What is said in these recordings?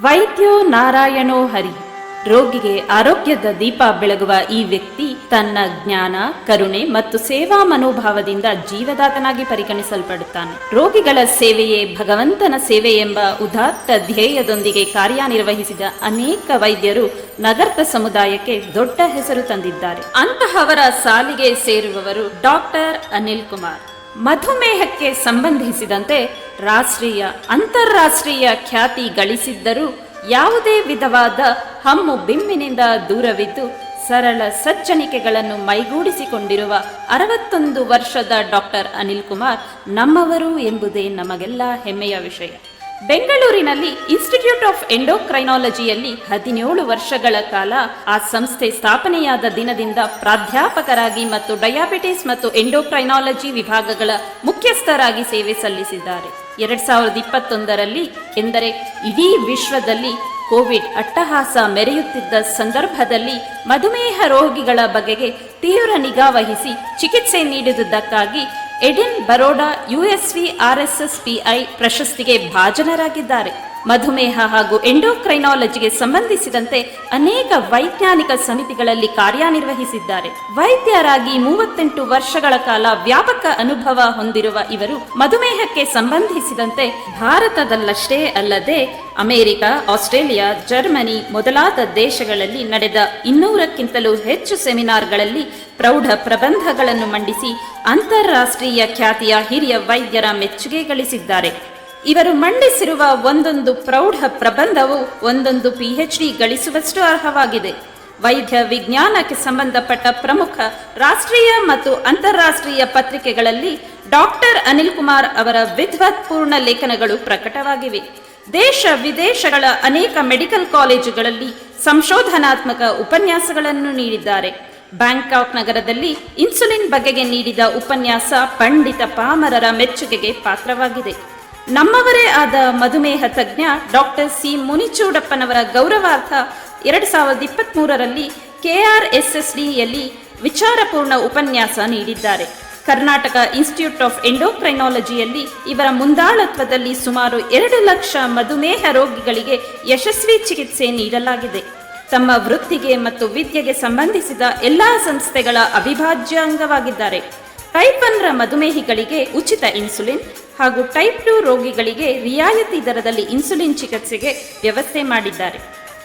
ವೈದ್ಯೋ ನಾರಾಯಣೋ ಹರಿ. ರೋಗಿಗೆ ಆರೋಗ್ಯದ ದೀಪ ಬೆಳಗುವ ಈ ವ್ಯಕ್ತಿ ತನ್ನ ಜ್ಞಾನ, ಕರುಣೆ ಮತ್ತು ಸೇವಾ ಮನೋಭಾವದಿಂದ ಜೀವದಾತನಾಗಿ ಪರಿಗಣಿಸಲ್ಪಡುತ್ತಾನೆ. ರೋಗಿಗಳ ಸೇವೆಯೇ ಭಗವಂತನ ಸೇವೆ ಎಂಬ ಉದಾತ್ತ ಧ್ಯೇಯದೊಂದಿಗೆ ಕಾರ್ಯನಿರ್ವಹಿಸಿದ ಅನೇಕ ವೈದ್ಯರು ನಗರದ ಸಮುದಾಯಕ್ಕೆ ದೊಡ್ಡ ಹೆಸರು ತಂದಿದ್ದಾರೆ. ಅಂತಹವರ ಸಾಲಿಗೆ ಸೇರುವವರು ಡಾಕ್ಟರ್ ಅನಿಲ್ ಕುಮಾರ್ ಮಧುಮೇಹಕ್ಕೆ ಸಂಬಂಧಿಸಿದಂತೆ ರಾಷ್ಟ್ರೀಯ, ಅಂತಾರಾಷ್ಟ್ರೀಯ ಖ್ಯಾತಿ ಗಳಿಸಿದ್ದರೂ ಯಾವುದೇ ವಿಧವಾದ ಹಮ್ಮು ಬಿಮ್ಮಿನಿಂದ ದೂರವಿದ್ದು ಸರಳ ಸಜ್ಜನಿಕೆಗಳನ್ನು ಮೈಗೂಡಿಸಿಕೊಂಡಿರುವ ಅರವತ್ತೊಂದು ವರ್ಷದ ಡಾಕ್ಟರ್ ಅನಿಲ್ ಕುಮಾರ್ ನಮ್ಮವರು ಎಂಬುದೇ ನಮಗೆಲ್ಲ ಹೆಮ್ಮೆಯ ವಿಷಯ. ಬೆಂಗಳೂರಿನಲ್ಲಿ ಇನ್ಸ್ಟಿಟ್ಯೂಟ್ ಆಫ್ ಎಂಡೋಕ್ರೈನಾಲಜಿಯಲ್ಲಿ ಹದಿನೇಳು ವರ್ಷಗಳ ಕಾಲ ಆ ಸಂಸ್ಥೆ ಸ್ಥಾಪನೆಯಾದ ದಿನದಿಂದ ಪ್ರಾಧ್ಯಾಪಕರಾಗಿ ಮತ್ತು ಡಯಾಬಿಟಿಸ್ ಮತ್ತು ಎಂಡೋಕ್ರೈನಾಲಜಿ ವಿಭಾಗಗಳ ಮುಖ್ಯಸ್ಥರಾಗಿ ಸೇವೆ ಸಲ್ಲಿಸಿದ್ದಾರೆ. ಎರಡ್ ಸಾವಿರದ ಇಪ್ಪತ್ತೊಂದರಲ್ಲಿ ಎಂದರೆ ಇಡೀ ವಿಶ್ವದಲ್ಲಿ ಕೋವಿಡ್ ಅಟ್ಟಹಾಸ ಮೆರೆಯುತ್ತಿದ್ದ ಸಂದರ್ಭದಲ್ಲಿ ಮಧುಮೇಹ ರೋಗಿಗಳ ಬಗೆಗೆ ತೀವ್ರ ನಿಗಾ ವಹಿಸಿ ಚಿಕಿತ್ಸೆ ನೀಡಿದುದಕ್ಕಾಗಿ ಎಡಿನ್ ಬರೋಡಾ ಯುಎಸ್ವಿ ಆರ್ಎಸ್ಎಸ್ಪಿಐ ಪ್ರಶಸ್ತಿಗೆ ಭಾಜನರಾಗಿದ್ದಾರೆ. ಮಧುಮೇಹ ಹಾಗೂ ಎಂಡೋಕ್ರೈನಾಲಜಿಗೆ ಸಂಬಂಧಿಸಿದಂತೆ ಅನೇಕ ವೈಜ್ಞಾನಿಕ ಸಮಿತಿಗಳಲ್ಲಿ ಕಾರ್ಯನಿರ್ವಹಿಸಿದ್ದಾರೆ. ವೈದ್ಯರಾಗಿ ಮೂವತ್ತೆಂಟು ವರ್ಷಗಳ ಕಾಲ ವ್ಯಾಪಕ ಅನುಭವ ಹೊಂದಿರುವ ಇವರು ಮಧುಮೇಹಕ್ಕೆ ಸಂಬಂಧಿಸಿದಂತೆ ಭಾರತದಲ್ಲಷ್ಟೇ ಅಲ್ಲದೆ ಅಮೆರಿಕ, ಆಸ್ಟ್ರೇಲಿಯಾ, ಜರ್ಮನಿ ಮೊದಲಾದ ದೇಶಗಳಲ್ಲಿ ನಡೆದ ಇನ್ನೂರಕ್ಕಿಂತಲೂ ಹೆಚ್ಚು ಸೆಮಿನಾರ್ಗಳಲ್ಲಿ ಪ್ರೌಢ ಪ್ರಬಂಧಗಳನ್ನು ಮಂಡಿಸಿ ಅಂತಾರಾಷ್ಟ್ರೀಯ ಖ್ಯಾತಿಯ ಹಿರಿಯ ವೈದ್ಯರ ಮೆಚ್ಚುಗೆ ಗಳಿಸಿದ್ದಾರೆ. ಇವರು ಮಂಡಿಸಿರುವ ಒಂದೊಂದು ಪ್ರೌಢ ಪ್ರಬಂಧವು ಒಂದೊಂದು ಪಿಎಚ್ ಡಿ ಗಳಿಸುವಷ್ಟು ಅರ್ಹವಾಗಿದೆ. ವೈದ್ಯ ವಿಜ್ಞಾನಕ್ಕೆ ಸಂಬಂಧಪಟ್ಟ ಪ್ರಮುಖ ರಾಷ್ಟ್ರೀಯ ಮತ್ತು ಅಂತಾರಾಷ್ಟ್ರೀಯ ಪತ್ರಿಕೆಗಳಲ್ಲಿ ಡಾಕ್ಟರ್ ಅನಿಲ್ ಕುಮಾರ್ ಅವರ ವಿದ್ವತ್ಪೂರ್ಣ ಲೇಖನಗಳು ಪ್ರಕಟವಾಗಿವೆ. ದೇಶ ವಿದೇಶಗಳ ಅನೇಕ ಮೆಡಿಕಲ್ ಕಾಲೇಜುಗಳಲ್ಲಿ ಸಂಶೋಧನಾತ್ಮಕ ಉಪನ್ಯಾಸಗಳನ್ನು ನೀಡಿದ್ದಾರೆ. ಬ್ಯಾಂಕಾಕ್ ನಗರದಲ್ಲಿ ಇನ್ಸುಲಿನ್ ಬಗೆಗೆ ನೀಡಿದ ಉಪನ್ಯಾಸ ಪಂಡಿತ ಪಾಮರರ ಮೆಚ್ಚುಗೆಗೆ ಪಾತ್ರವಾಗಿದೆ. ನಮ್ಮವರೇ ಆದ ಮಧುಮೇಹ ತಜ್ಞ ಡಾಕ್ಟರ್ ಸಿ ಮುನಿಚೂಡಪ್ಪನವರ ಗೌರವಾರ್ಥ ಎರಡು ಸಾವಿರದ ಇಪ್ಪತ್ತ್ ಮೂರರಲ್ಲಿ ಕೆಆರ್ಎಸ್ಎಸ್ಡಿಯಲ್ಲಿ ವಿಚಾರಪೂರ್ಣ ಉಪನ್ಯಾಸ ನೀಡಿದ್ದಾರೆ. ಕರ್ನಾಟಕ ಇನ್ಸ್ಟಿಟ್ಯೂಟ್ ಆಫ್ ಎಂಡೋಕ್ರೈನಾಲಜಿಯಲ್ಲಿ ಇವರ ಮುಂದಾಳತ್ವದಲ್ಲಿ ಸುಮಾರು ಎರಡು ಲಕ್ಷ ಮಧುಮೇಹ ರೋಗಿಗಳಿಗೆ ಯಶಸ್ವಿ ಚಿಕಿತ್ಸೆ ನೀಡಲಾಗಿದೆ. ತಮ್ಮ ವೃತ್ತಿಗೆ ಮತ್ತು ವಿದ್ಯೆಗೆ ಸಂಬಂಧಿಸಿದ ಎಲ್ಲಾ ಸಂಸ್ಥೆಗಳ ಅವಿಭಾಜ್ಯ ಅಂಗವಾಗಿದ್ದಾರೆ. ಟೈಪ್ ರ ಮಧುಮೇಹಿಗಳಿಗೆ ಉಚಿತ ಇನ್ಸುಲಿನ್ ಹಾಗೂ ಟೈಪ್ ಟು ರೋಗಿಗಳಿಗೆ ರಿಯಾಯಿತಿ ದರದಲ್ಲಿ ಇನ್ಸುಲಿನ್ ಚಿಕಿತ್ಸೆಗೆ ವ್ಯವಸ್ಥೆ ಮಾಡಿದ್ದಾರೆ.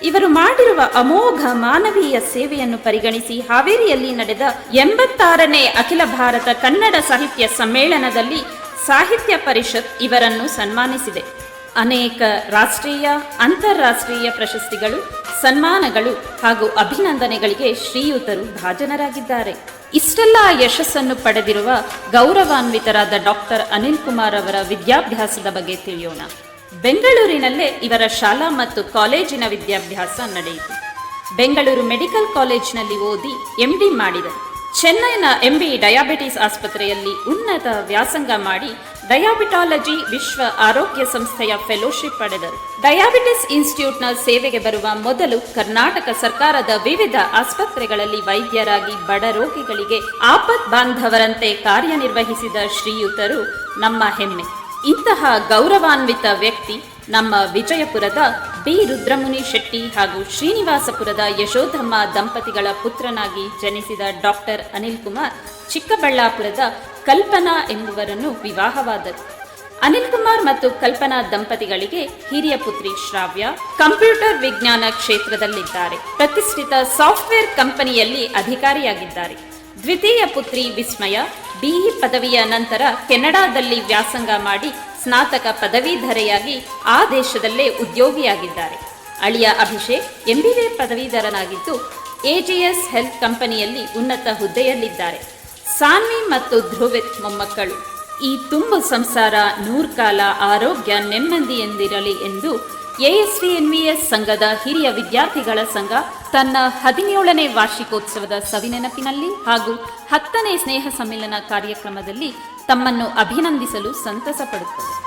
ಇವರು ಮಾಡಿರುವ ಅಮೋಘ ಮಾನವೀಯ ಸೇವೆಯನ್ನು ಪರಿಗಣಿಸಿ ಹಾವೇರಿಯಲ್ಲಿ ನಡೆದ ಎಂಬತ್ತಾರನೇ ಅಖಿಲ ಭಾರತ ಕನ್ನಡ ಸಾಹಿತ್ಯ ಸಮ್ಮೇಳನದಲ್ಲಿ ಸಾಹಿತ್ಯ ಪರಿಷತ್ ಇವರನ್ನು ಸನ್ಮಾನಿಸಿದೆ. ಅನೇಕ ರಾಷ್ಟ್ರೀಯ, ಅಂತಾರಾಷ್ಟ್ರೀಯ ಪ್ರಶಸ್ತಿಗಳು, ಸನ್ಮಾನಗಳು ಹಾಗೂ ಅಭಿನಂದನೆಗಳಿಗೆ ಶ್ರೀಯುತರು ಭಾಜನರಾಗಿದ್ದಾರೆ. ಇಷ್ಟೆಲ್ಲ ಯಶಸ್ಸನ್ನು ಪಡೆದಿರುವ ಗೌರವಾನ್ವಿತರಾದ ಡಾಕ್ಟರ್ ಅನಿಲ್ ಕುಮಾರ್ ಅವರ ವಿದ್ಯಾಭ್ಯಾಸದ ಬಗ್ಗೆ ತಿಳಿಯೋಣ. ಬೆಂಗಳೂರಿನಲ್ಲೇ ಇವರ ಶಾಲಾ ಮತ್ತು ಕಾಲೇಜಿನ ವಿದ್ಯಾಭ್ಯಾಸ ನಡೆಯಿತು. ಬೆಂಗಳೂರು ಮೆಡಿಕಲ್ ಕಾಲೇಜಿನಲ್ಲಿ ಓದಿ ಎಂಡಿ ಮಾಡಿದರು. ಚೆನ್ನೈನ ಎಂಬಿ ಡಯಾಬಿಟಿಸ್ ಆಸ್ಪತ್ರೆಯಲ್ಲಿ ಉನ್ನತ ವ್ಯಾಸಂಗ ಮಾಡಿ ಡಯಾಬಿಟಾಲಜಿ ವಿಶ್ವ ಆರೋಗ್ಯ ಸಂಸ್ಥೆಯ ಫೆಲೋಶಿಪ್ ಪಡೆದರು. ಡಯಾಬಿಟಿಸ್ ಇನ್ಸ್ಟಿಟ್ಯೂಟ್ನ ಸೇವೆಗೆ ಬರುವ ಮೊದಲು ಕರ್ನಾಟಕ ಸರ್ಕಾರದ ವಿವಿಧ ಆಸ್ಪತ್ರೆಗಳಲ್ಲಿ ವೈದ್ಯರಾಗಿ ಬಡ ರೋಗಿಗಳಿಗೆ ಆಪತ್ ಬಾಂಧವರಂತೆ ಕಾರ್ಯನಿರ್ವಹಿಸಿದ ಶ್ರೀಯುತರು ನಮ್ಮ ಹೆಮ್ಮೆ. ಇಂತಹ ಗೌರವಾನ್ವಿತ ವ್ಯಕ್ತಿ ನಮ್ಮ ವಿಜಯಪುರದ ಬಿ ರುದ್ರಮುನಿ ಶೆಟ್ಟಿ ಹಾಗೂ ಶ್ರೀನಿವಾಸಪುರದ ಯಶೋಧಮ್ಮ ದಂಪತಿಗಳ ಪುತ್ರನಾಗಿ ಜನಿಸಿದ ಡಾಕ್ಟರ್ ಅನಿಲ್ ಕುಮಾರ್ ಚಿಕ್ಕಬಳ್ಳಾಪುರದ ಕಲ್ಪನಾ ಎಂಬುವರನ್ನು ವಿವಾಹವಾದರು. ಅನಿಲ್ ಕುಮಾರ್ ಮತ್ತು ಕಲ್ಪನಾ ದಂಪತಿಗಳಿಗೆ ಹಿರಿಯ ಪುತ್ರಿ ಶ್ರಾವ್ಯ ಕಂಪ್ಯೂಟರ್ ವಿಜ್ಞಾನ ಕ್ಷೇತ್ರದಲ್ಲಿದ್ದಾರೆ. ಪ್ರತಿಷ್ಠಿತ ಸಾಫ್ಟ್ವೇರ್ ಕಂಪನಿಯಲ್ಲಿ ಅಧಿಕಾರಿಯಾಗಿದ್ದಾರೆ. ದ್ವಿತೀಯ ಪುತ್ರಿ ವಿಸ್ಮಯ, ಬಿಇ ಪದವಿಯ ನಂತರ ಕೆನಡಾದಲ್ಲಿ ವ್ಯಾಸಂಗ ಮಾಡಿ ಸ್ನಾತಕ ಪದವೀಧರೆಯಾಗಿ ಆ ದೇಶದಲ್ಲೇ ಉದ್ಯೋಗಿಯಾಗಿದ್ದಾರೆ. ಅಳಿಯ ಅಭಿಷೇಕ್ ಎಂಬಿಎ ಪದವೀಧರನಾಗಿದ್ದು, ಎಜಿಎಸ್ ಹೆಲ್ತ್ ಕಂಪನಿಯಲ್ಲಿ ಉನ್ನತ ಹುದ್ದೆಯಲ್ಲಿದ್ದಾರೆ. ಸಾನ್ವಿ ಮತ್ತು ಧ್ರುವಿತ್ ಮೊಮ್ಮಕ್ಕಳು. ಈ ತುಂಬು ಸಂಸಾರ, ನೂರ್ಕಾಲ ಆರೋಗ್ಯ ನೆಮ್ಮದಿ ಎಂದಿರಲಿ ಎಂದು ಎಎಸ್ವಿಎನ್ವಿಎಸ್ ಸಂಘದ ಹಿರಿಯ ವಿದ್ಯಾರ್ಥಿಗಳ ಸಂಘ ತನ್ನ ಹದಿನೇಳನೇ ವಾರ್ಷಿಕೋತ್ಸವದ ಸವಿನೆನಪಿನಲ್ಲಿ ಹಾಗೂ ಹತ್ತನೇ ಸ್ನೇಹ ಸಮ್ಮೇಳನ ಕಾರ್ಯಕ್ರಮದಲ್ಲಿ ತಮ್ಮನ್ನು ಅಭಿನಂದಿಸಲು ಸಂತಸ ಪಡುತ್ತದೆ